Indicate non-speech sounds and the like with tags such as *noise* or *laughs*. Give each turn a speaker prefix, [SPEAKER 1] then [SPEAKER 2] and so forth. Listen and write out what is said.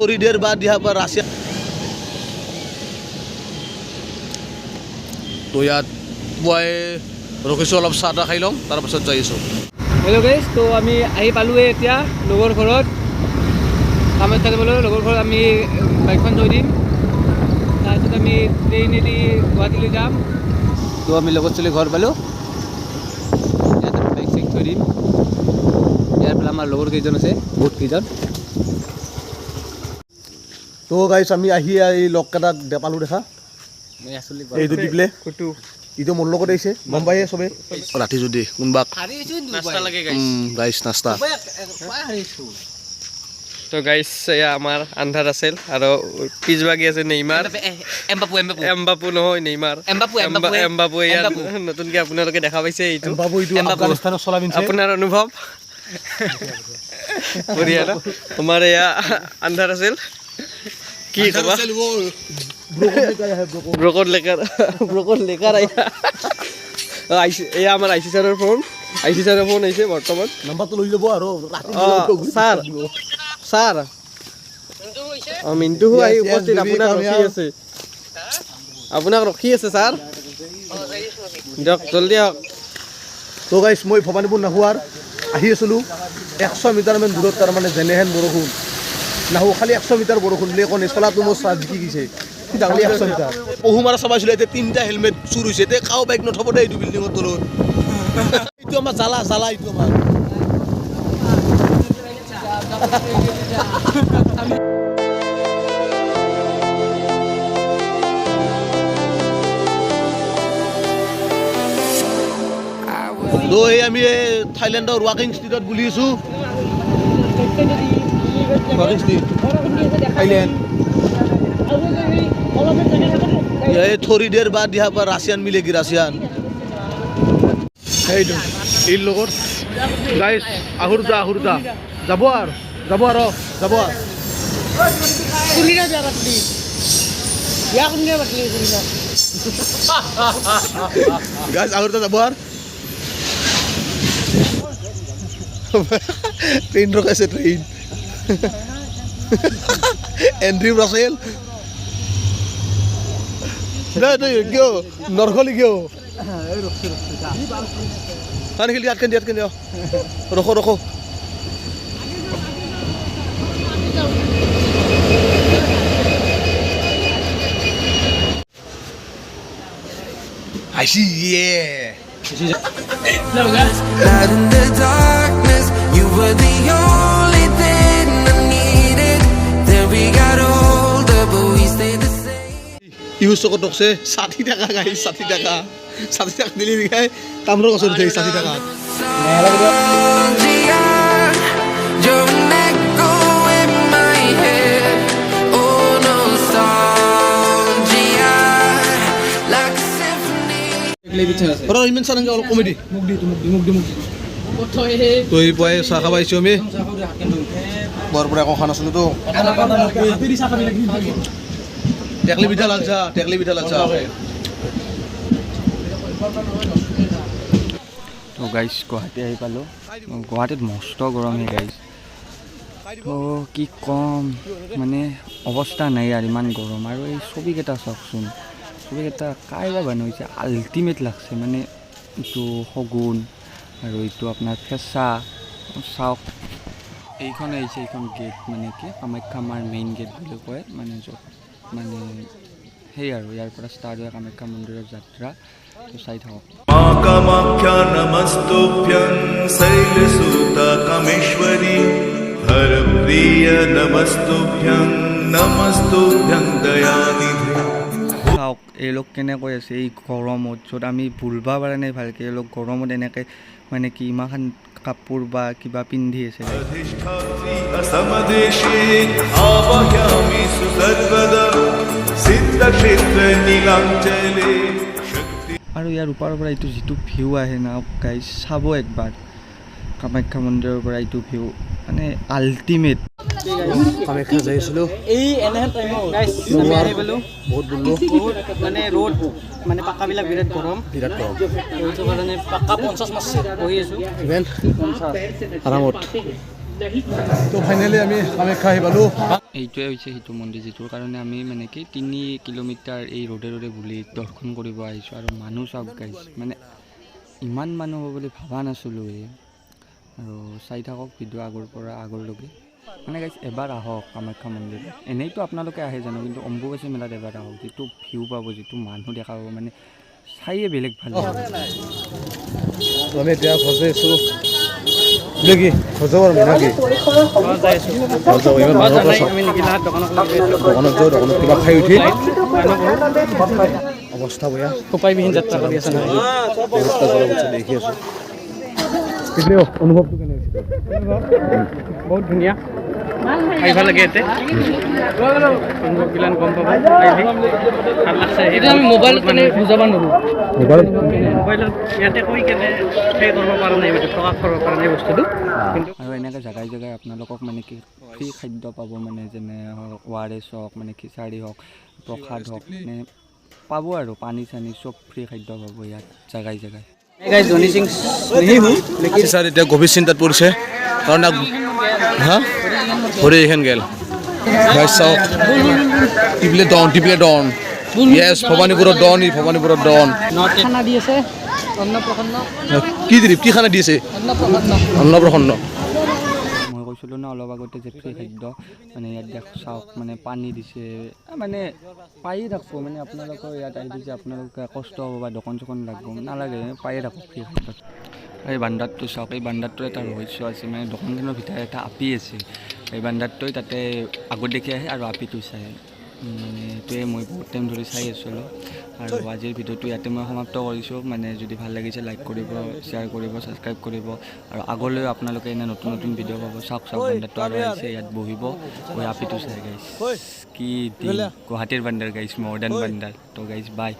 [SPEAKER 1] Corridor বা দিহা বা তো ইয়াত মই ৰখিছোঁ অলপ চাহ তাহ খাই ল'ম তাৰপাছত যাই আছোঁ।
[SPEAKER 2] হেল্ল' গাইজ তো আমি আহি পালোঁৱে এতিয়া লগৰ ঘৰত। কামাখ্যা যাবলৈ লগৰ ঘৰত আমি বাইকখন থৈ দিম। তাৰপিছত আমি ট্ৰেইনেদি গুৱাহাটীলৈ যাম। তো আমি লগত চলি ঘৰ পালোঁ। ইয়াত আমি বাইক চাইক থৈ দিম। ইয়াৰ পৰা আমাৰ লগৰ কেইজন আছে বহুত কেইজন।
[SPEAKER 1] তো গাইছ আমি আহি এই লগকেইটাক দে- পালোঁ দেখা। এইটো দি পেলাই ইটো মোৰ লগত আহিছে গম পায়ে চবে। ৰাতি যদি কোনোবাক ৰাইচ নাস্তা
[SPEAKER 2] তো গাইজ এয়া আমাৰ আন্ধাৰ আছিল আৰু পিছভাগি আছে নেইমাৰ।
[SPEAKER 3] এম্বাপু এম্বাপু
[SPEAKER 2] এমবাপু নহয় নেইমাৰ।
[SPEAKER 3] এমবাপু, এমবাপু।
[SPEAKER 2] নতুনকৈ আপোনালোকে দেখা পাইছে এইটো। আপোনাৰ অনুভৱ? *laughs* বঢ়িয়া ন? আমাৰ এয়া আন্ধাৰ আছিল। কি ক'বা ব্ৰকট লেকাৰ আইয়া আইচি এয়া আমাৰ আই চি ছাৰৰ ফোন আই চি ছাৰৰ ফোন আহিছে বৰ্তমান।
[SPEAKER 1] নাম্বাৰটো লৈ ল'ব আৰু
[SPEAKER 2] ছাৰ অঁ মিণ্টু আহি উপস্থিত আপোনাক ৰখি আছে। আপোনাক ৰখি আছে ছাৰ। দিয়ক জলদি আহক।
[SPEAKER 1] তো গাইছ মই ভবানীপুৰ নাহোৱাৰ আহি আছিলোঁ। একশ মিটাৰমান দূৰত তাৰমানে যেনেহেন বৰষুণ। নাহো খালি একশ মিটাৰ বৰষুণ বুলি কণে চলাটো মোৰ চাৰ্জ জিকি গৈছে ডাঙলি একশ মিটাৰ। পহু মাৰা চাবাইছিলোঁ এতিয়া তিনিটা হেলমেট চুৰ হৈছে এতিয়া কাও বাইক নথব দে এইটো বিল্ডিঙৰ তলত। এইটো আমাৰ জ্বালা জ্বালা এইটো আমাৰ। তো এই আমি থাইলেণ্ডৰ ৱাকিং ষ্ট্ৰীটত বুলি আছোঁ। এই থৰিডেৰ বা দিহা বা ৰাছিয়ান মিলে কি ৰাছিয়ান সেইটো এই লগত গাইছ আহুৰতা আহুৰতা যাব আৰু যাব আৰু যাব আৰু। গাইছ আহুৰতা যাব আৰু। ট্রেন রকাইছে ট্রেন *laughs* এন্ড্রিউ রাসেল না তুই কিয়? নরখলি কিয়? পানি খেলি আটকেন দি আটকেন দিও রখো রখো আইসি ইয়ে
[SPEAKER 4] Light in the darkness, you were the only
[SPEAKER 1] ইউজ চকত টকছে ষাঠি টাকা গাই ষাঠি টাকা। ষাঠি টাকা দিলি গাই তামর গছত উঠে ষাঠি টাকা। কমেডি তো এই পুৱাই চাহ খাব আহিছোঁ আমি বৰ পৰা একো খোৱা তো। টেকলি পিঠা টেকলি পিঠা
[SPEAKER 5] তো গাইজ গুৱাহাটী আহি পালোঁ গুৱাহাটীত মস্ত গৰম হে গাইজ তো কি ক'ম মানে অৱস্থা নাই আৰু ইমান গৰম আৰু এই ছবিকেইটা চাওকচোন ছবিকেইটা কাইবা বনাইছে আল্টিমেট লাগছে মানে এইটো শগুন আৰু এইটো আপোনাৰ ফেঁচা চাওক এইখন আহিছে এইখন গেট মানে কি কামাখ্যা মাৰ মেইন গেট বুলি কয় মানে য'ত মানে সেই আৰু ইয়াৰ পৰা ষ্টাৰ্ট হয় কামাখ্যা মন্দিৰৰ যাত্ৰা। তো চাই থাকক।
[SPEAKER 6] কামাখ্যা নমস্তোভ্যং শৈলসূত কামেশ্বৰী হৰ প্ৰিয় নমস্তোভ্যং নমস্তোভ্যং দয়ানিধি।
[SPEAKER 5] চাওক এই কেনেকৈ আছে এই গৰমত য'ত আমি ভুলবা পাৰা নাই ভালকৈ এই গৰমত এনেকৈ মানে কি ইমানখন কাপড় বা কিবা পিন্ধি আছে আৰু ইয়াৰ ওপৰৰ পৰা এইটো যিটো ভিউ আহে না গাইজ চাব একবাৰ। কামাখ্যা মন্দিৰৰ পৰা এইটো ভিউ। মানে আল্টিমেট
[SPEAKER 1] কামাখ্যা যাই আছিলোঁ
[SPEAKER 2] এই এনেহেন টাইমত গাইছ
[SPEAKER 1] বহুত বুলিলোঁ
[SPEAKER 2] মানে ৰ'দ মানে পাকাবিলাক বিৰাট গৰম।
[SPEAKER 1] বিৰাট গৰম।
[SPEAKER 2] সেইটো কাৰণে পাকা পঞ্চাছ মাছ বহি আছোঁ।
[SPEAKER 1] ইভেন আৰামত। তো ফাইনেলি আমি কামাখ্যা আহি পালোঁ।
[SPEAKER 5] এইটোৱে হৈছে সেইটো মন্দিৰ যিটোৰ কাৰণে আমি মানে কি তিনি কিলোমিটাৰ এই ৰ'দে ৰ'দে বুলি দৰ্শন কৰিব আহিছোঁ আৰু মানুহ চাওক গাইজ মানে ইমান মানুহ হ'ব বুলি ভবা নাছিলোঁ আৰু চাই থাকক ভিডিঅ' আগৰ পৰা আগৰলৈকে। মানে গাইজ এবাৰ আহক কামাখ্যা মন্দিৰত এনেইতো আপোনালোকে আহে জানো কিন্তু অম্বুবাচী মেলাত এবাৰ আহক যিটো ভিউ পাব যিটো মানুহ দেখা পাব মানে চায়ে বেলেগ ভালো
[SPEAKER 1] আমি এতিয়া যাই আছোঁ। নাকি?
[SPEAKER 2] নিকিলাহাট দোকানত
[SPEAKER 1] যাওঁ দোকানত কিবা খাই উঠি। অৱস্থা বেয়া।
[SPEAKER 2] উপায়বিহীন যাত্ৰা কৰি আছে
[SPEAKER 1] দেখি আছোঁ। পিছলে অনুভৱটো কেনে হৈছে
[SPEAKER 2] বহুত ধুনীয়া। আহিব লাগে ইয়াতে। অনুভৱবিলাক গম পাব। আহিলে ভাল লাগছে। সেইটো আমি মোবাইলত মানে বুজাব নোৱাৰোঁ।
[SPEAKER 1] মোবাইলত
[SPEAKER 2] মোবাইলত ইয়াতে কৈ কেনে সেই কৰিব পৰা নাই মানে প্ৰকাশ কৰিব পৰা নাই বস্তুটো। কিন্তু
[SPEAKER 5] আৰু এনেকৈ জেগাই জেগাই আপোনালোকক মানে কি ফ্ৰী খাদ্য পাব মানে যেনে হওক অ' আৰ এছ হওক মানে খিচাৰি হওক প্ৰসাদ হওক মানে পাব আৰু। পানী চানী চব ফ্ৰী খাদ্য পাব ইয়াত জেগাই জেগাই।
[SPEAKER 1] স্যার এতিয়া গভীৰ চিন্তাত পৰিছে কাৰণ হা ভৰি এইখন গেল ভাই চাওক টিপিলে ডন টিপিলে ডন ইয়েছ ভৱানীপুৰৰ ডন ই ভৱানীপুৰৰ ডন কি দিলীপ কি খানা দিছে
[SPEAKER 2] অন্নপ্ৰসন্ন
[SPEAKER 5] কৈছিলোঁ ন, অলপ আগতে যে ফ্ৰী খাদ্য মানে ইয়াত দেখ চাওক মানে পানী দিছে। মানে পায়ে থাকব মানে আপোনালোকৰ ইয়াত আহি যে আপোনালোকে কষ্ট হ'ব বা দোকান চোকান লাগব, নালাগে, পায়ে থাকক ফ্ৰী খাদ্য এই বান্দাৰটো চাওক, এই বান্দাৰটো এটা ৰহস্য আছে মানে দোকানখনৰ ভিতৰত এটা আপি আছে। এই বান্দাৰটোৱে তাতে আগত দেখি আহে আৰু আপিটো চাই এইটোৱে মই বহুত টাইম ধৰি চাই আছিলোঁ। আৰু আজিৰ ভিডিঅ'টো ইয়াতে মই সমাপ্ত কৰিছোঁ। মানে যদি ভালো লাগিছে লাইক কৰিব শ্বেয়াৰ কৰিব ছাবস্ক্ৰাইব কৰিব। আৰু আগলৈও আপোনালোকে এনে নতুন নতুন ভিডিঅ' পাব চাওক চাওক বান্দাৰটো আৰু আহিছে ইয়াত বহিব। গৈ আপিটো চাই গাইছ কি গুৱাহাটীৰ বাণ্ডাৰ গাইছ মডাৰ্ণ বাণ্ডাৰ তো গাইছ বাই